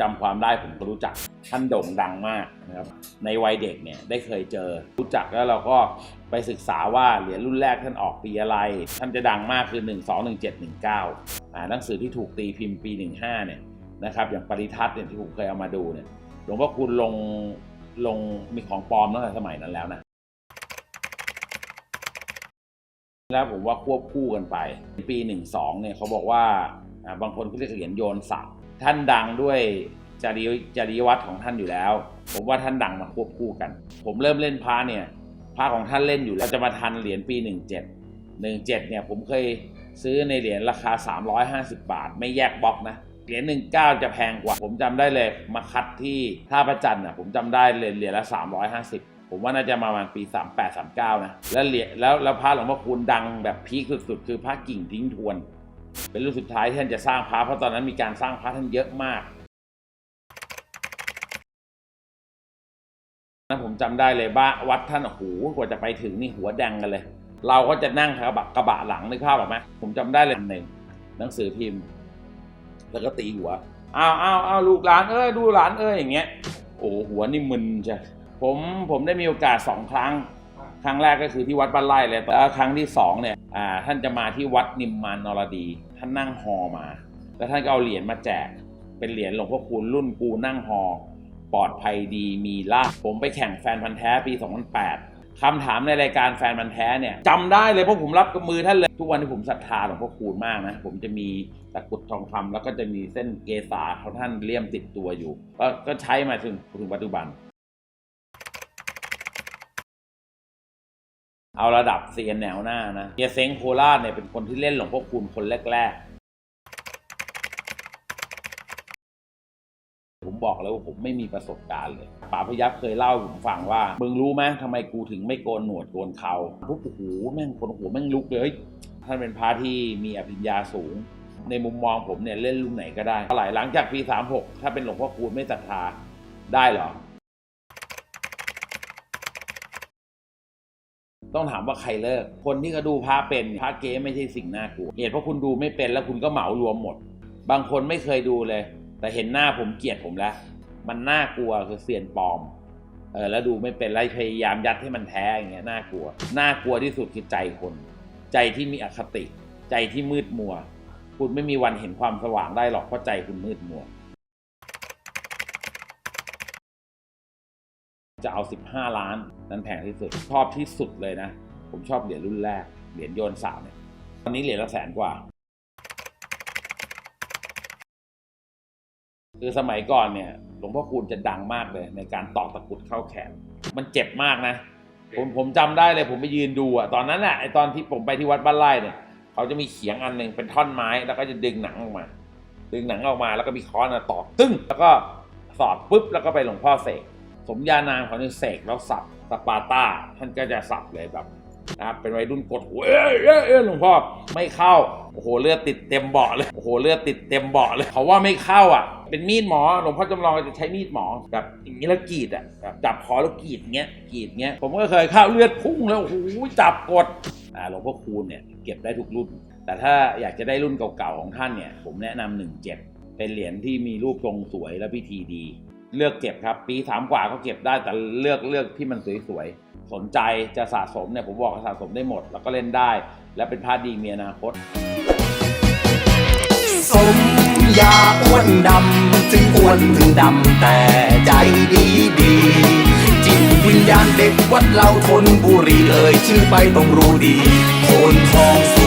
จำความได้ผมก็รู้จักท่านโด่งดังมากนะครับในวัยเด็กเนี่ยได้เคยเจอรู้จักแล้วเราก็ไปศึกษาว่าเหรียญรุ่นแรกท่านออกปีอะไร ท่านจะดังมากคือ 1 2 1 7 1 9อ่าหนังสือที่ถูกตีพิมพ์ปี 15เนี่ยนะครับอย่างปริทัศน์เนี่ยที่ผมเคยเอามาดูเนี่ยหลวงพ่อคุณลงลงมีของปลอมตั้งแต่สมัยนั้นแล้วนะแล้วผมว่าควบคู่กันไป ปี 12เนี่ยเขาบอกว่า บางคนเขาเรียกเหรียญโยนสับท่านดังด้วยจริยจริยวัตรของท่านอยู่แล้ว ผมว่าท่านดังมาควบคู่กัน ผมเริ่มเล่นพระเนี่ยพระของท่านเล่นอยู่แล้วจะมาทันเหรียญปี 17 17เนี่ยผมเคยซื้อในเหรียญราคา 350 บาท ไม่แยกบล็อกนะเหรียญ19 จะแพงกว่า ผมจำได้เลยมาคัดที่ท่าประจันทร์อะผมจำได้เหรียญเหรียญละ 350ผมว่าน่าจะมาประมาณปี 38 39 นะ แล้วเหรียญแล้วแล้วพระหลวงพ่อคูณดังแบบพีคสุดๆ คือพระกิ่งทิ้งทวน เป็นรุ่นสุดท้ายที่ท่านจะสร้างพระเพราะตอนนั้นมีการสร้างพระท่านเยอะมากนะผมจำได้เลยบ้าวัดท่านโอ้โหกว่าจะไปถึงนี่หัวแดงกันเลย เราก็จะนั่งกระบะกระบะหลังนึกภาพออกไหมผมจำได้เลยหนึ่งหนังสือพิมพ์ แล้วก็ตีหัวอ้าวอ้าวอ้าวลูกหลานเอ้ยดูหลานเอ้ยอย่างเงี้ยโอ้หัวนี่มึนใช่ผมผมได้มีโอกาสสองครั้ง ครั้งแรกก็คือที่วัดบ้านไร่เลยแล้วครั้งที่สองเนี่ยท่านจะมาที่วัดนิมมานนรดี ท่านนั่งฮอมา แล้วท่านก็เอาเหรียญมาแจก เป็นเหรียญหลวงพ่อคูณรุ่นกูนั่งฮอปลอดภัยดีมีลาภผมไปแข่งแฟนพันธ์แท้ปี 2008คำถามในรายการแฟนพันธ์แท้เนี่ยจำได้เลยเพราะผมรับกับมือท่านเลย ทุกวันที่ผมศรัทธาหลวงพ่อคูณมากนะ ผมจะมีตะกรุดทองคำแล้วก็จะมีเส้นเกษาของท่านเลี่ยมติดตัวอยู่ ก็ก็ใช้มาถึงถึงปัจจุบัน เอาระดับเซียนแนวหน้านะเฮียเซ้งโคราชเนี่ยเป็นคนที่เล่นหลวงพ่อคูณคนแรกๆ ผมบอกแล้วว่าผมไม่มีประสบการณ์เลยป๋าพยับเคยเล่าให้ผมฟังว่ามึงรู้ไหมทำไมกูถึงไม่โกนหนวดโกนเขาปุ๊บโอ้โหแม่งคนหัวแม่งลุกเลยท่านเป็นพระที่มีอภิญญาสูง ในมุมมองผมเนี่ยเล่นรุ่นไหนก็ได้เท่าไหร่หลังจากปี 36 ถ้าเป็นหลวงพ่อคูณไม่ศรัทธาได้เหรอ ต้องถามว่าใครเลิก คนที่เขาดูพระเป็นพระเก๊ไม่ใช่สิ่งน่ากลัวเหตุเพราะคุณดูไม่เป็นแล้วคุณก็เหมารวมหมด บางคนไม่เคยดูเลย แต่เห็นหน้าผมเกลียดผมแล้ว มันน่ากลัวคือเซียนปลอมเออแล้วดูไม่เป็นไรพยายามยัดให้มันแท้อย่างเงี้ยน่ากลัว น่ากลัวที่สุดคือใจคน ใจที่มีอคติ ใจที่มืดมัว คุณไม่มีวันเห็นความสว่างได้หรอกเพราะใจคุณมืดมัว จะเอา 15 ล้าน นั้นแพงที่สุด ชอบที่สุดเลยนะ ผมชอบเหรียญรุ่นแรก เหรียญโยนสามเนี่ย ตอนนี้เหรียญละแสนกว่า คือสมัยก่อนเนี่ย หลวงพ่อคูณจะดังมากเลย ในการตอกตะกุดเข้าแขน มันเจ็บมากนะ ผมผมจำได้เลย ผมไปยืนดูอะตอนนั้นอะไอตอนที่ผมไปที่วัดบ้านไร่เนี่ย เขาจะมีเขียงอันหนึ่งเป็นท่อนไม้ แล้วก็จะดึงหนังออกมา ดึงหนังออกมา แล้วก็มีค้อนอะตอกตึ้ง แล้วก็สอดปุ๊บ แล้วก็ไปหลวงพ่อเสก สมญานามเขาเนี่ยเสกแล้วสับสปาร์ตาท่านก็จะสับเลยแบบนะครับเป็นวัยรุ่นกดหัวเอ้ยเอ้ยเอ้ยหลวงพ่อไม่เข้าโอ้โหเลือดติดเต็มเบาะเลยโอ้โหเลือดติดเต็มเบาะเลยเขาว่าไม่เข้าอะ เป็นมีดหมอหลวงพ่อจำลองจะใช้มีดหมอแบบอย่างนี้แล้วกรีดอะแบบจับคอแล้วกรีดเงี้ยกรีดเงี้ยผมก็เคยเข้าเลือดพุ่งแล้วโอ้โหจับกดอ่าหลวงพ่อคูณเนี่ยเก็บได้ทุกรุ่น แต่ถ้าอยากจะได้รุ่นเก่าๆของท่านเนี่ย ผมแนะนำหนึ่งเจ็ดเป็นเหรียญที่มีรูปทรงสวยและพิธีดี เลือกเก็บครับ ปีสามกว่าก็เก็บได้แต่เลือกเลือกที่มันสวยๆสนใจจะสะสมเนี่ยผมบอกสะสมได้หมด แล้วก็เล่นได้ และเป็นพาดีมีอนาคต สมยาอ้วนดำถึงอ้วนถึงดำแต่ใจดีดีจิตวิญญาณเด็กวัดเราทนบุรีเอ่ยชื่อไปต้องรู้ดีโคนทองสุ